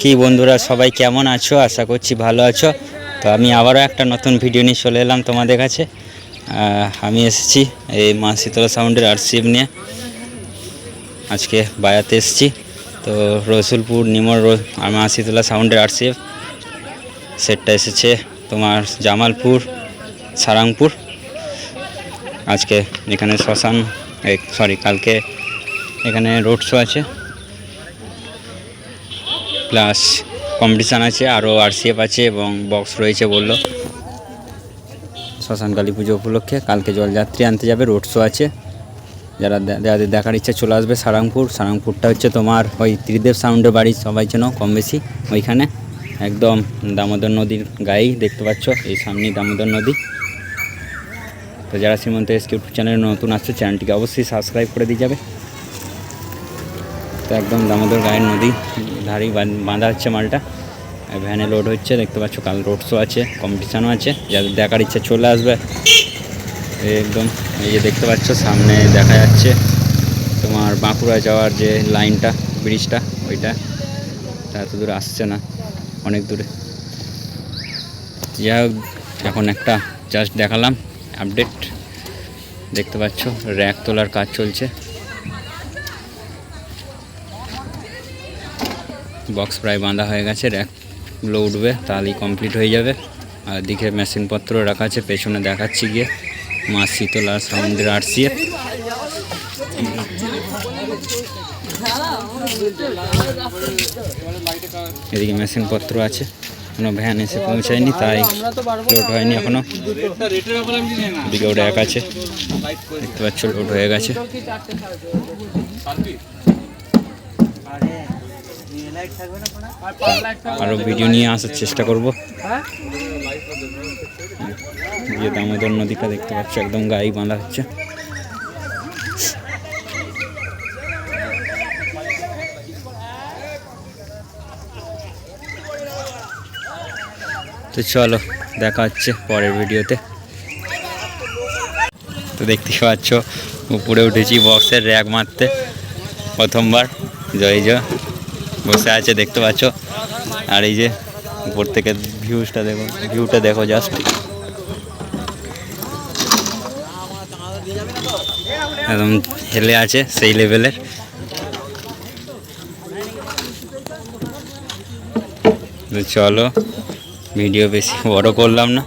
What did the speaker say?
কি বন্ধুরা, সবাই কেমন আছো? আশা করছি ভালো আছো। তো আমি আবারও একটা নতুন ভিডিও নিয়ে চলে এলাম তোমাদের কাছে। আমি এসেছি এই মা শীতলা সাউন্ডের আরসিএফ নিয়ে। আজকে বায়াতে এসেছি। তো রসুলপুর নিমর মা শীতলা সাউন্ডের আরসিএফ সেটটা এসেছে তোমার জামালপুর, সারাংপুর। আজকে এখানে শ্মশান সরি কালকে এখানে রোড শো আছে। প্লাস কম্পিটিশান আছে, আরও আরসিএফ আছে এবং বক্স রয়েছে বলল। শ্মশান কালী পুজো উপলক্ষে কালকে জলযাত্রী আনতে যাবে, রোড শো আছে। যারা যাদের দেখার ইচ্ছা চলে আসবে সারাংপুর। সারাংপুরটা হচ্ছে তোমার ওই ত্রিদেব সাউন্ডের বাড়ি সবাই চেনো কম বেশি ওইখানে। একদম দামোদর নদীর গায়েই দেখতে পাচ্ছ, এই সামনেই দামোদর নদী। তো যারা শ্রীমন্ত এস ইউটিউব চ্যানেলে নতুন আসছে, চ্যানেলটিকে অবশ্যই সাবস্ক্রাইব করে দিয়ে যাবে। তো একদম দামোদর গায়ের নদী ধারেই বাঁধা হচ্ছে মালটা। ভ্যানে লোড হচ্ছে, দেখতে পাচ্ছ কাল রোড শো আছে কম্পিটিশানও আছে। যাদের দেখার ইচ্ছা চলে আসবে। একদম, এই যে দেখতে পাচ্ছ, সামনে দেখা যাচ্ছে তোমার বাঁকুড়া যাওয়ার যে লাইনটা ব্রিজটা ওইটা। তা এত দূরে আসছে না, অনেক দূরে। যাই হোক, এখন একটা জাস্ট দেখালাম আপডেট দেখতে পাচ্ছ র্যাক তোলার কাজ চলছে। বক্স প্রায় বাঁধা হয়ে গেছে র্যাকগুলো উঠবে তাহলেই কমপ্লিট হয়ে যাবে। আর দিকে মেশিনপত্র রাখা আছে, পেছনে দেখাচ্ছি গিয়ে মা শীতলা সমুদ্রের আরসিএ এদিকে মেশিনপত্র আছে, কোনো ভ্যান এসে পৌঁছায়নি, তাই লোড হয়নি এখনও। এদিকে ওটা এক আছে, দেখতে পাচ্ছ লোড হয়ে গেছে। আরও ভিডিও নিয়ে আসার চেষ্টা করব। যে দামোদর নদীটা দেখতে পাচ্ছ একদম গায়ে বাঁধা হচ্ছে। তো চলো দেখা হচ্ছে পরের ভিডিওতে তো। দেখতে পাচ্ছ উপরে উঠেছি বক্সের র্যাক মারতে। প্রথমবার জয় জয়। বসে আছে, দেখতে পাচ্ছ। আর এই যে উপর থেকে ভিউজটা দেখো ভিউটা দেখো জাস্ট একদম হেলে আছে সেই লেভেলের চলো ভিডিও বেশি বড় করলাম না।